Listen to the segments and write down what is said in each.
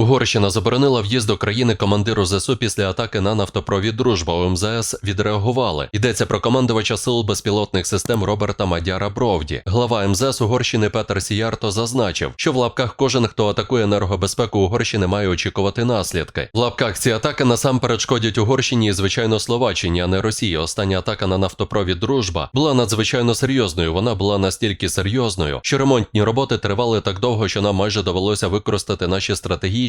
Угорщина заборонила в'їзд до країни командиру ЗСУ після атаки на нафтопровід Дружба. У МЗС відреагували. Йдеться про командувача сил безпілотних систем Роберта Мадяра Бровді. Глава МЗС Угорщини Петер Сіярто зазначив, що в лапках кожен, хто атакує енергобезпеку Угорщини, має очікувати наслідки. В лапках ці атаки насамперед шкодять Угорщині і звичайно Словаччині, а не Росії. Остання атака на нафтопровід Дружба була надзвичайно серйозною. Вона була настільки серйозною, що ремонтні роботи тривали так довго, що нам майже довелося використати наші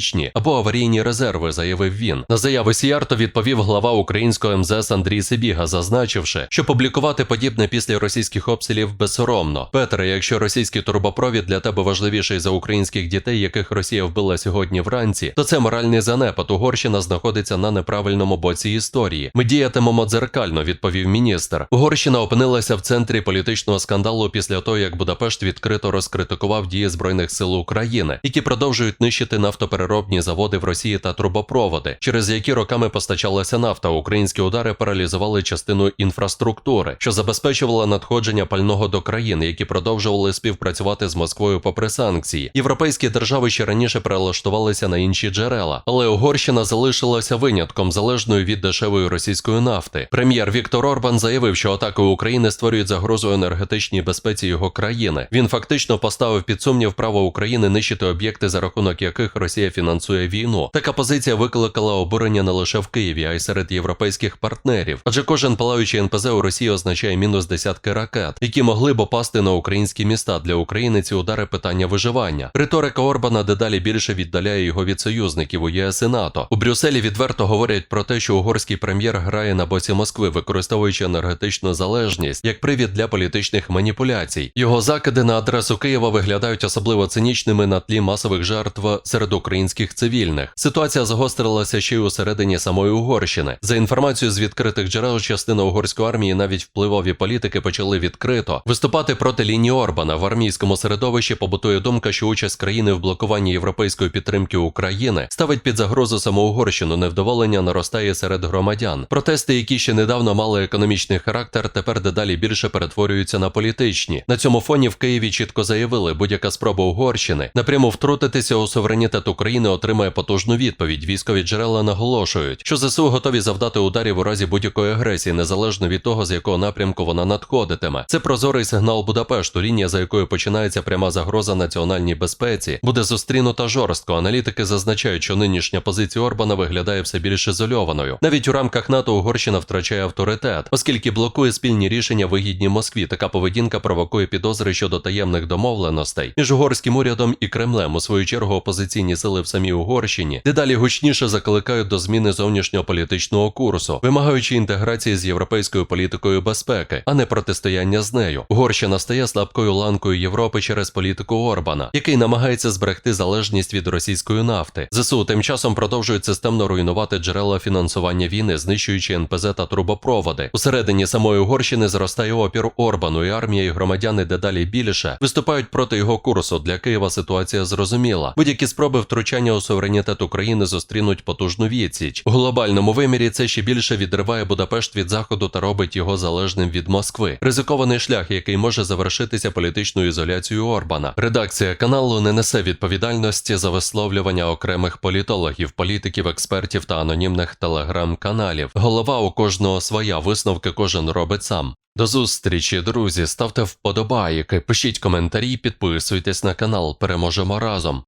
стратегічні або аварійні резерви, заявив він. На заяви Сіярто відповів глава українського МЗС Андрій Сибіга, зазначивши, що публікувати подібне після російських обстрілів безсоромно. Петре, якщо російський турбопровід для тебе важливіший за українських дітей, яких Росія вбила сьогодні вранці, то це моральний занепад. Угорщина знаходиться на неправильному боці історії. Ми діятимемо дзеркально, відповів міністр. Угорщина опинилася в центрі політичного скандалу після того, як Будапешт відкрито розкритикував дії збройних сил України, які продовжують нищити нафтопереробні заводи в Росії та трубопроводи, через які роками постачалася нафта. Українські удари паралізували частину інфраструктури, що забезпечувала надходження пального до країн, які продовжували співпрацювати з Москвою попри санкції. Європейські держави ще раніше перелаштувалися на інші джерела, але Угорщина залишилася винятком залежною від дешевої російської нафти. Прем'єр Віктор Орбан заявив, що атаки України створюють загрозу енергетичній безпеці його країни. Він фактично поставив під сумнів право України нищити об'єкти, за рахунок яких Росія фінансує війну. Така позиція викликала обурення не лише в Києві, а й серед європейських партнерів. Адже кожен палаючий НПЗ у Росії означає мінус десятки ракет, які могли б опасти на українські міста. Для України ці удари питання виживання. Риторика Орбана дедалі більше віддаляє його від союзників у ЄС і НАТО. У Брюсселі відверто говорять про те, що угорський прем'єр грає на боці Москви, використовуючи енергетичну залежність як привід для політичних маніпуляцій. Його закиди на адресу Києва виглядають особливо цинічними на тлі масових жертв серед українських цивільних. Ситуація загострилася ще й усередині самої Угорщини. За інформацією з відкритих джерел, частина угорської армії, навіть впливові політики, почали відкрито виступати проти лінії Орбана. В армійському середовищі побутує думка, що участь країни в блокуванні європейської підтримки України ставить під загрозу саму Угорщину. Невдоволення наростає серед громадян. Протести, які ще недавно мали економічний характер, тепер дедалі більше перетворюються на політичні. На цьому фоні в Києві чітко заявили, будь-яка спроба Угорщини напряму втрутитися у суверенітет України отримає потужну відповідь. Військові джерела наголошують, що ЗСУ готові завдати ударів у разі будь-якої агресії, незалежно від того, з якого напрямку вона надходитиме. Це прозорий сигнал Будапешту, лінія, за якою починається пряма загроза національній безпеці, буде зустрінута жорстко. Аналітики зазначають, що нинішня позиція Орбана виглядає все більш ізольованою. Навіть у рамках НАТО Угорщина втрачає авторитет, оскільки блокує спільні рішення вигідні Москві. Така поведінка провокує підозри щодо таємних домовленостей між угорським урядом і Кремлем. У свою чергу опозиційні сили в самій Угорщині дедалі гучніше закликають до зміни зовнішнього політичного курсу, вимагаючи інтеграції з європейською політикою безпеки, а не протистояння з нею. Угорщина стає слабкою ланкою Європи через політику Орбана, який намагається зберегти залежність від російської нафти. ЗСУ тим часом продовжують системно руйнувати джерела фінансування війни, знищуючи НПЗ та трубопроводи. Усередині самої Угорщини зростає опір Орбану, і армія і громадяни дедалі більше виступають проти його курсу. Для Києва ситуація зрозуміла. Будь-які спроби втручання у суверенітет України зустрінуть потужну відсіч. У глобальному вимірі це ще більше відриває Будапешт від заходу та робить його залежним від Москви. Ризикований шлях, який може завершитися політичною ізоляцією Орбана. Редакція каналу не несе відповідальності за висловлювання окремих політологів, політиків, експертів та анонімних телеграм-каналів. Голова у кожного своя висновки кожен робить сам. До зустрічі, друзі. Ставте вподобайки, пишіть коментарі, підписуйтесь на канал. Переможемо разом.